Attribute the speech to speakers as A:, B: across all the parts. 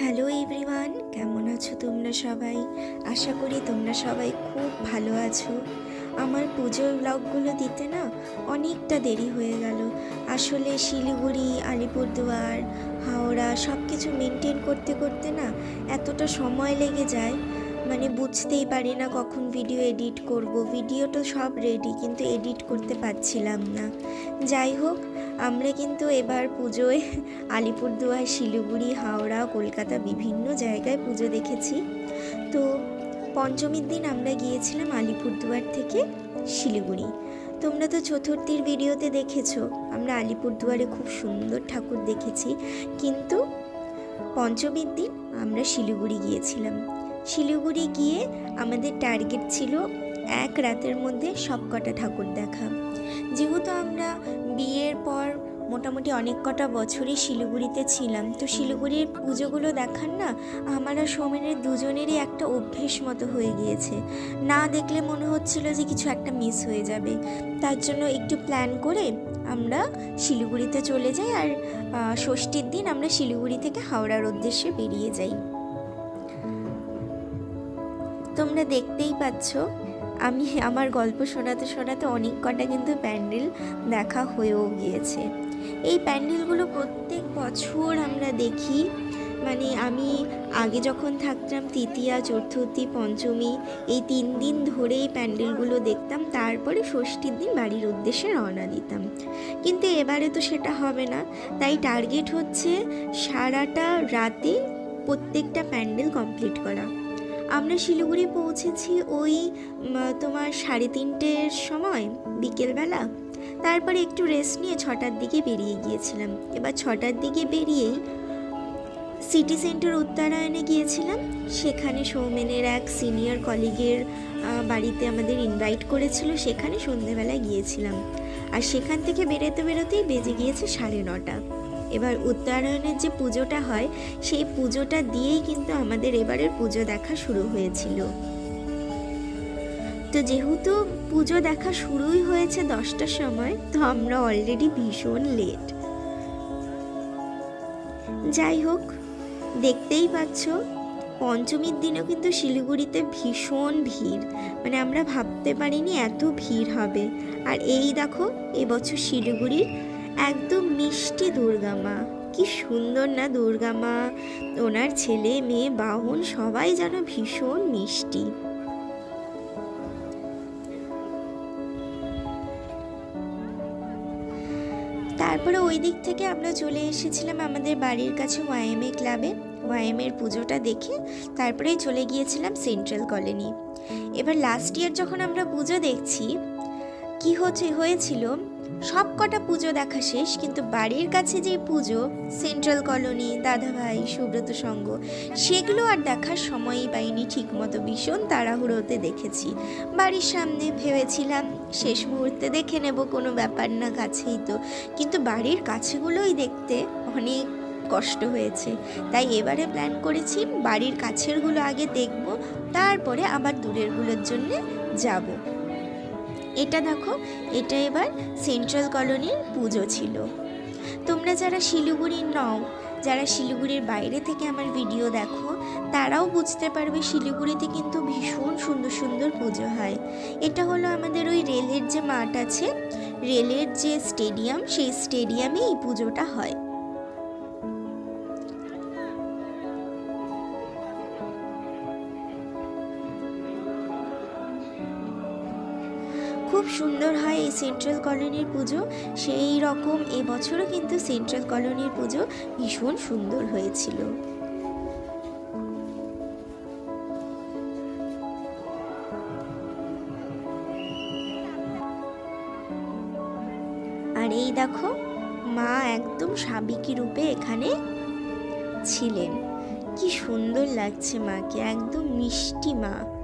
A: Hello everyone, কেমন আছো তোমরা সবাই? আশা করি তোমরা সবাই খুব ভালো আছো। আমার পুজোর ব্লগগুলো দিতে না অনেকটা দেরি হয়ে গেল। আসলে শিলিগুড়ি, আলিপুরদুয়ার, হাওড়া সব কিছু মেনটেন করতে করতে না এতটা সময় লেগে যায়। মানে বুঝতেই পারি না কখন ভিডিও এডিট করব। ভিডিও তো সব রেডি কিন্তু এডিট করতে পারছিলাম না। যাই হোক, আমরা কিন্তু এবার পুজোয় আলিপুরদুয়ার, শিলিগুড়ি, হাওড়া, কলকাতা বিভিন্ন জায়গায় পুজো দেখেছি। তো পঞ্চমীর দিন আমরা গিয়েছিলাম আলিপুরদুয়ার থেকে শিলিগুড়ি। তোমরা তো চতুর্থীর ভিডিওতে দেখেছ, আমরা আলিপুরদুয়ারে খুব সুন্দর ঠাকুর দেখেছি। কিন্তু পঞ্চমীর দিন আমরা শিলিগুড়ি গিয়েছিলাম। শিলিগুড়ি গিয়ে আমাদের টার্গেট ছিল এক রাতের মধ্যে সব কটা ঠাকুর দেখা। যেহেতু আমরা বিয়ের পর মোটামুটি অনেক কটা বছরই শিলিগুড়িতে ছিলাম, তো শিলিগুড়ির পুজোগুলো দেখার না আমার আর সৌমেনের দুজনেরই একটা অভ্যেস মতো হয়ে গিয়েছে। না দেখলে মনে হচ্ছিল যে কিছু একটা মিস হয়ে যাবে। তার জন্য একটু প্ল্যান করে আমরা শিলিগুড়িতে চলে যাই আর ষষ্ঠীর দিন আমরা শিলিগুড়ি থেকে হাওড়ার উদ্দেশ্যে বেরিয়ে যাই। তোমরা দেখতেই পাচ্ছ, আমি আমার গল্প শোনাতে শোনাতে অনেক কটা কিন্তু প্যান্ডেল দেখা হয়েও গিয়েছে। এই প্যান্ডেলগুলো প্রত্যেক বছর আমরা দেখি। মানে আমি আগে যখন থাকতাম, তৃতীয়া, চতুর্থী, পঞ্চমী, এই তিন দিন ধরে এই প্যান্ডেলগুলো দেখতাম। তারপরে ষষ্ঠীর দিন বাড়ির উদ্দেশ্যে রওনা দিতাম। কিন্তু এবারে তো সেটা হবে না। তাই টার্গেট হচ্ছে সারাটা রাতে প্রত্যেকটা প্যান্ডেল কমপ্লিট করা। আমরা শিলিগুড়ি পৌঁছেছি ওই তোমার সাড়ে তিনটের সময়, বিকেলবেলা। তারপরে একটু রেস্ট নিয়ে ছটার দিকে বেরিয়ে গিয়েছিলাম। এবার ছটার দিকে বেরিয়েই সিটি সেন্টার উত্তরায়ণে গিয়েছিলাম। সেখানে সৌমেনের এক সিনিয়র কলিগের বাড়িতে আমাদের ইনভাইট করেছিল। সেখানে সন্ধেবেলায় গিয়েছিলাম। আর সেখান থেকে বেরোতে বেরোতেই বেজে গিয়েছে সাড়ে নটা। এবার উত্তরায়ণের যে পুজোটা হয়, সেই পুজোটা দিয়েই কিন্তু আমাদের এবারের পুজো দেখা শুরু হয়েছিল। তো যেহেতু পুজো দেখা শুরুই হয়েছে দশটার সময়, তো আমরা অলরেডি ভীষণ লেট যাই হোক, দেখতেই পাচ্ছ, পঞ্চমীর দিনেও কিন্তু শিলিগুড়িতে ভীষণ ভিড়। মানে আমরা ভাবতে পারিনি এত ভিড় হবে। আর এই দেখো, এবছর শিলিগুড়ির একদম মিষ্টি দুর্গা মা। কি সুন্দর না দুর্গা মা। ওনার ছেলে, মেয়ে, বাহন সবাই যেন ভীষণ মিষ্টি। তারপরে ওই দিক থেকে আমরা চলে এসেছিলাম আমাদের বাড়ির কাছে ওয়াইএমএ ক্লাবে। ওয়াইএমের পুজোটা দেখে তারপরেই চলে গিয়েছিলাম সেন্ট্রাল কলোনি। এবার লাস্ট ইয়ার যখন আমরা পুজো দেখছি কি হচ্ছে, হয়েছিল? সব কটা পুজো দেখা শেষ, কিন্তু বাড়ির কাছে যে পুজো, সেন্ট্রাল কলোনি, দাদাভাই, সুব্রত সঙ্গ, সেগুলো আর দেখার সময়ই পাইনি ঠিকমতো ভীষণ তাড়াহুড়োতে দেখেছি। বাড়ির সামনে ভেবেছিলাম, শেষ মুহূর্তে দেখে নেব, কোনো ব্যাপার না কাছেই তো। কিন্তু বাড়ির কাছেগুলোই দেখতে অনেক কষ্ট হয়েছে। তাই এবারে প্ল্যান করেছি, বাড়ির কাছেরগুলো আগে দেখব, তারপরে আবার দূরেরগুলোর জন্যে যাব। এটা দেখো, এটা এবার সেন্ট্রাল কলোনির পুজো ছিল। তোমরা যারা শিলিগুড়ির নও, যারা শিলিগুড়ির বাইরে থেকে আমার ভিডিও দেখো, তারাও বুঝতে পারবে শিলিগুড়িতে কিন্তু ভীষণ সুন্দর সুন্দর পুজো হয়। এটা হলো আমাদের ওই রেলের যে মাঠ আছে, রেলের যে স্টেডিয়াম সেই স্টেডিয়ামে এই পুজোটা হয়। সুন্দর হয় এই সেন্ট্রাল কলোনির পুজো। সেই রকম এবছরও কিন্তু সেন্ট্রাল কলোনির পুজো ভীষণ সুন্দর হয়েছিল। আর এই দেখো, মা একদম সাবিকি রূপে এখানে ছিলেন। কি সুন্দর লাগছে মাকে, একদম মিষ্টি মা।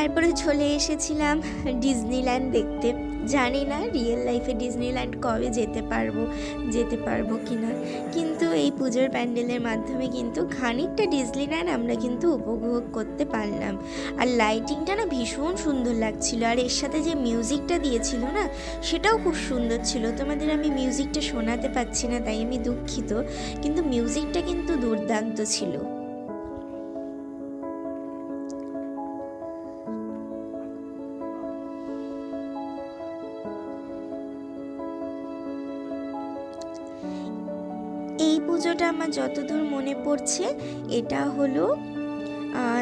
A: তারপরে চলে এসেছিলাম ডিজনিল্যান্ড দেখতে। জানি না রিয়েল লাইফে ডিজনিল্যান্ড কবে যেতে পারব যেতে পারব কি না কিন্তু এই পুজোর প্যান্ডেলের মাধ্যমে কিন্তু খানিকটা ডিজনিল্যান্ড আমরা কিন্তু উপভোগ করতে পারলাম। আর লাইটিংটা না ভীষণ সুন্দর লাগছিল। আর এর সাথে যে মিউজিকটা দিয়েছিল না, সেটাও খুব সুন্দর ছিল। তোমাদের আমি মিউজিকটা শোনাতে পাচ্ছি না, তাই আমি দুঃখিত। কিন্তু মিউজিকটা কিন্তু দুর্দান্ত ছিল। পুজোটা আমার যতদূর মনে পড়ছে এটা হলো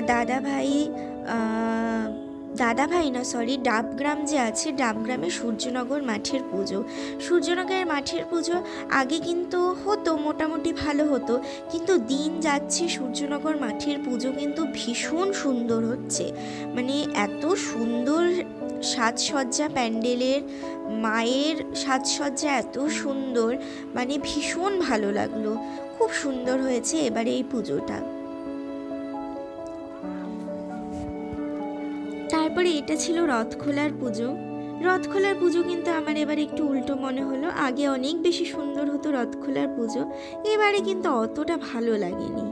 A: দাদা ভাই দাদা ভাই না সরি ডাবগ্রাম যে আছে, ডাবগ্রামে সূর্যনগর মাঠের পুজো। সূর্যনগরের মাঠের পুজো আগে কিন্তু হতো, মোটামুটি ভালো হতো, কিন্তু দিন যাচ্ছে, সূর্যনগর মাঠের পুজো কিন্তু ভীষণ সুন্দর হচ্ছে। মানে এত সুন্দর সাজসজ্জা, প্যান্ডেলের মায়ের সাজসজ্জা এত সুন্দর মানে ভীষণ ভালো লাগল। খুব সুন্দর হয়েছে এবারে এই পুজোটা। তারপরে এটা ছিল রথখোলার পুজো। রথখোলার পুজো কিন্তু আমার এবার একটু উল্টো মনে হলো। আগে অনেক বেশি সুন্দর হতো রথখোলার পুজো, এবারে কিন্তু অতটা ভালো লাগেনি।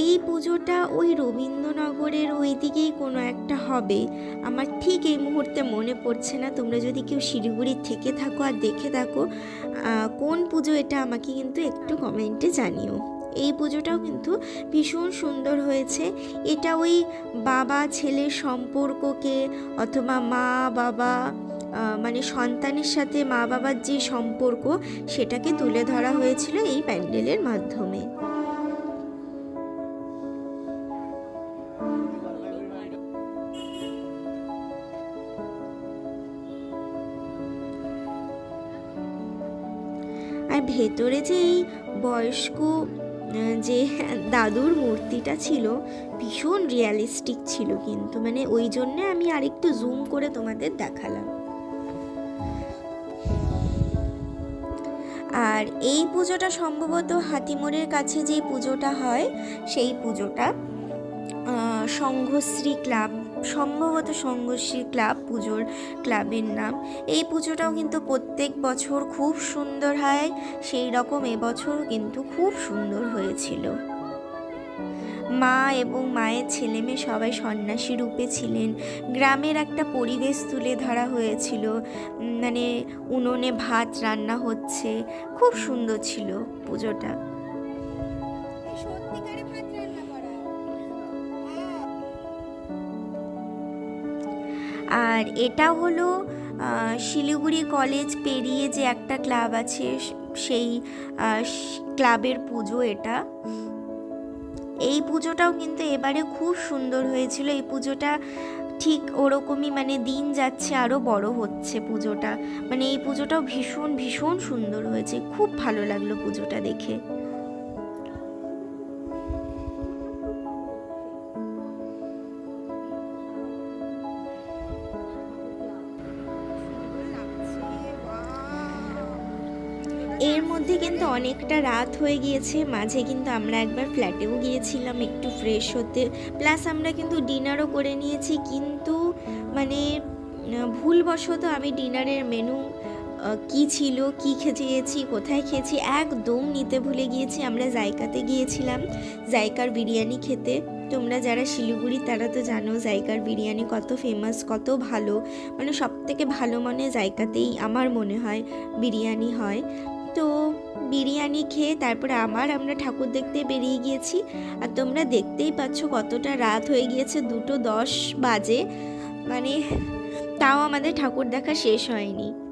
A: এই পুজোটা ওই রবীন্দ্রনগরের ওই দিকেই কোনো একটা হবে। আমার ঠিক এই মুহূর্তে মনে পড়ছে না। তোমরা যদি কেউ শিলিগুড়ি থেকে থাকো আর দেখে থাকো কোন পুজো এটা আমাকে কিন্তু একটু কমেন্টে জানিও। এই পুজোটাও কিন্তু ভীষণ সুন্দর হয়েছে। এটা ওই বাবা, ছেলের সম্পর্ককে অথবা মা, বাবা মানে সন্তানের সাথে মা, বাবার যে সম্পর্ক, সেটাকে তুলে ধরা হয়েছিল এই প্যান্ডেলের মাধ্যমে। আর ভেতরে যে এই বয়স্ক যে দাদুর মূর্তিটা ছিল ভীষণ রিয়ালিস্টিক ছিল কিন্তু মানে ওই জন্যে আমি আরেকটু জুম করে তোমাদের দেখালাম। আর এই পুজোটা সম্ভবত হাতিমোড়ের কাছে যে পুজোটা হয়, সেই পুজোটা সংঘশ্রী ক্লাব সম্ভবত সংঘশ্রী ক্লাব পুজোর ক্লাবের নাম। এই পুজোটাও কিন্তু প্রত্যেক বছর খুব সুন্দর হয়। সেই রকম এবছর কিন্তু খুব সুন্দর হয়েছিল। মা এবং মায়ের ছেলে মেয়ে সবাই সন্ন্যাসী রূপে ছিলেন। গ্রামের একটা পরিবেশ তুলে ধরা হয়েছিল। মানে উনুনে ভাত রান্না হচ্ছে। খুব সুন্দর ছিল পুজোটা। আর এটা হলো শিলিগুড়ি কলেজ পেরিয়ে যে একটা ক্লাব আছে, সেই ক্লাবের পুজো এটা। এই পুজোটাও কিন্তু এবারে খুব সুন্দর হয়েছিল। এই পুজোটা ঠিক ওরকমই মানে দিন যাচ্ছে আরও বড় হচ্ছে পুজোটা। মানে এই পুজোটাও ভীষণ ভীষণ সুন্দর হয়েছে। খুব ভালো লাগল পুজোটা দেখে। মধ্যে কিন্তু অনেকটা রাত হয়ে গিয়েছে। মাঝে কিন্তু আমরা একবার ফ্ল্যাটেও গিয়েছিলাম একটু ফ্রেশ হতে। প্লাস আমরা কিন্তু ডিনারও করে নিয়েছি। কিন্তু মানে ভুলবশত আমি ডিনারের মেনু কি ছিল, কি খেয়েছি, কোথায় খেয়েছি, একদম নিতে ভুলে গিয়েছি। আমরা জায়গাতে গিয়েছিলাম জায়কার বিরিয়ানি খেতে। তোমরা যারা শিলিগুড়ি, তারা তো জানো জায়কার বিরিয়ানি কত ফেমাস কত ভালো। মানে সব থেকে ভালো মনে জায়গাতেই আমার মনে হয় বিরিয়ানি হয়। তো বিরিয়ানি খেয়ে তারপরে আবার আমরা ঠাকুর দেখতে বেরিয়ে গিয়েছি। আর তোমরা দেখতেই পাচ্ছ কতটা রাত হয়ে গিয়েছে, দুটো দশ বাজে। মানে তাও আমাদের ঠাকুর দেখা শেষ হয়নি।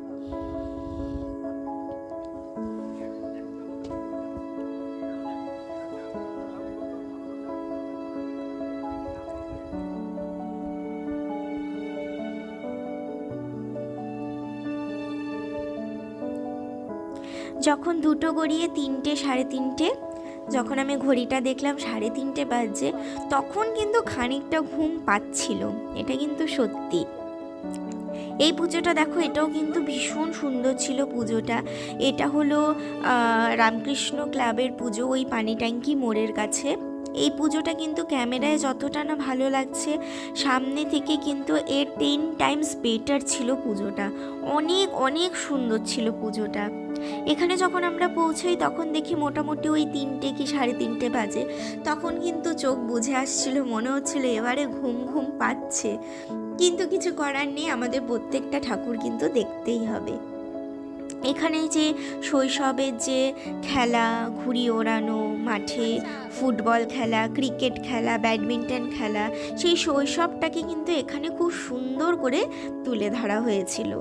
A: যখন দুটো গড়িয়ে তিনটে, সাড়ে তিনটে, যখন আমি ঘড়িটা দেখলাম সাড়ে তিনটে বাজছে, তখন কিন্তু খানিকটা ঘুম পাচ্ছিল। এটা কিন্তু সত্যি। এই পুজোটা দেখো, এটাও কিন্তু ভীষণ সুন্দর ছিল পুজোটা। এটা হলো রামকৃষ্ণ ক্লাবের পুজো ওই পানি ট্যাঙ্কি মোড়ের কাছে। এই পুজোটা কিন্তু ক্যামেরায় যতটা না ভালো লাগছে, সামনে থেকে কিন্তু এর টেন টাইমস বেটার ছিল পুজোটা। অনেক অনেক সুন্দর ছিল পুজোটা। এখানে যখন আমরা পৌঁছাই, তখন দেখি মোটামুটি ওই তিনটে কি সাড়ে তিনটে বাজে। তখন কিন্তু চোখ বুঝে আসছিল, মনে হচ্ছিল এবারে ঘুম ঘুম পাচ্ছে। কিন্তু কিছু করার নেই, আমাদের প্রত্যেকটা ঠাকুর কিন্তু দেখতেই হবে। এখানে যে শৈশবের যে খেলা, ঘুড়ি ওড়ানো মাঠে, ফুটবল খেলা, ক্রিকেট খেলা, ব্যাডমিন্টন খেলা, সেই শৈশবটাকে কিন্তু এখানে খুব সুন্দর করে তুলে ধরা হয়েছিল।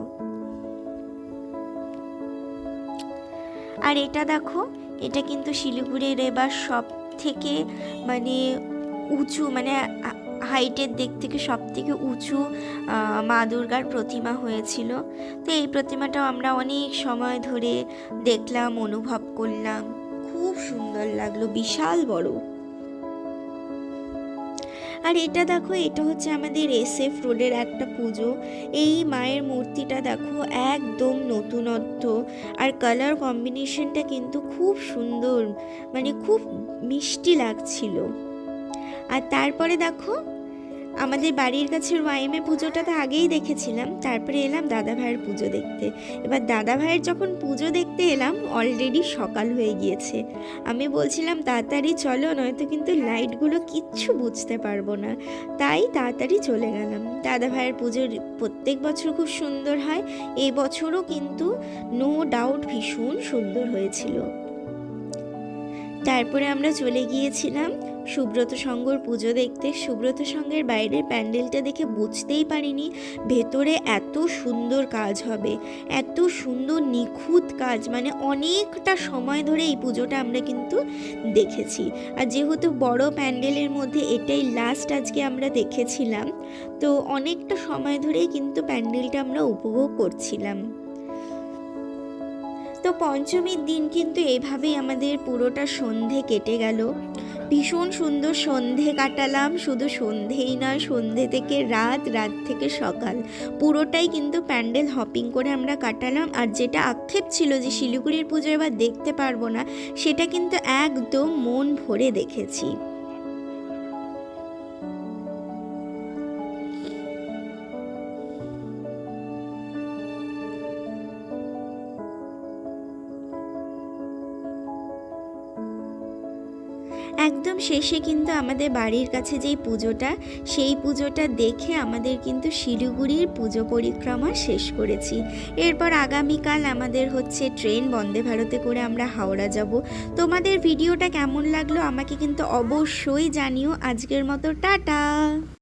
A: আর এটা দেখো, এটা কিন্তু শিলিগুড়ির এবার সব থেকে মানে উঁচু মানে হাইটের দিক থেকে সব থেকে উঁচু মা দুর্গার প্রতিমা হয়েছিল। তো এই প্রতিমাটাও আমরা অনেক সময় ধরে দেখলাম, অনুভব করলাম। খুব সুন্দর লাগল, বিশাল বড়। আর এটা দেখো, এটা হচ্ছে আমাদের এসএফ রোডের একটা পুজো। এই মায়ের মূর্তিটা দেখো, একদম নতুনত্ব। আর কালার কম্বিনেশনটা কিন্তু খুব সুন্দর মানে খুব মিষ্টি লাগছিল। আর তারপরে দেখো আমাদের বাড়ির কাছের ওয়াইমে পুজোটা তো আগেই দেখেছিলাম, তারপরে এলাম দাদা ভাইয়ের পুজো দেখতে। এবার দাদা ভাইয়ের যখন পুজো দেখতে এলাম অলরেডি সকাল হয়ে গিয়েছে। আমি বলছিলাম, তাড়াতাড়ি চলো, নয়তো কিন্তু লাইটগুলো কিচ্ছু বুঝতে পারব না। তাই তাড়াতাড়ি চলে গেলাম। দাদা ভাইয়ের পুজোর প্রত্যেক বছর খুব সুন্দর হয়, এই বছরও কিন্তু নো ডাউট ভীষণ সুন্দর হয়েছিল। তারপরে আমরা চলে গিয়েছিলাম সুব্রত সঙ্গর পুজো দেখতে সুব্রত সঙ্গের বাইরের প্যান্ডেলটা দেখে বুঝতেই পারিনি ভেতরে এত সুন্দর কাজ হবে, এত সুন্দর নিখুঁত কাজ মানে অনেকটা সময় ধরে এই পুজোটা আমরা কিন্তু দেখেছি। আর যেহেতু বড় প্যান্ডেলের মধ্যে এটাই লাস্ট আজকে আমরা দেখেছিলাম, তো অনেকটা সময় ধরেই কিন্তু প্যান্ডেলটা আমরা উপভোগ করছিলাম। তো পঞ্চমীর দিন কিন্তু এভাবেই আমাদের পুরোটা সন্ধে কেটে গেল। ভীষণ সুন্দর সন্ধে কাটালাম। শুধু সন্ধেই নয়, সন্ধে থেকে রাত রাত থেকে সকাল। পুরোটাই কিন্তু প্যান্ডেল হপিং করে আমরা কাটালাম। আর যেটা আক্ষেপ ছিল যে শিলিগুড়ির পুজো এবার দেখতে পারব না, সেটা কিন্তু একদম মন ভরে দেখেছি। একদম শেষে কিন্তু আমাদের বাড়ির কাছে যেই পুজোটা, সেই পুজোটা দেখে আমাদের কিন্তু শিলিগুড়ির পুজো পরিক্রমা শেষ করেছি। এরপর আগামীকাল আমাদের হচ্ছে ট্রেন, বন্দে ভারতে করে আমরা হাওড়া যাব। তোমাদের ভিডিওটা কেমন লাগল আমাকে কিন্তু অবশ্যই জানিও। আজকের মতো টাটা!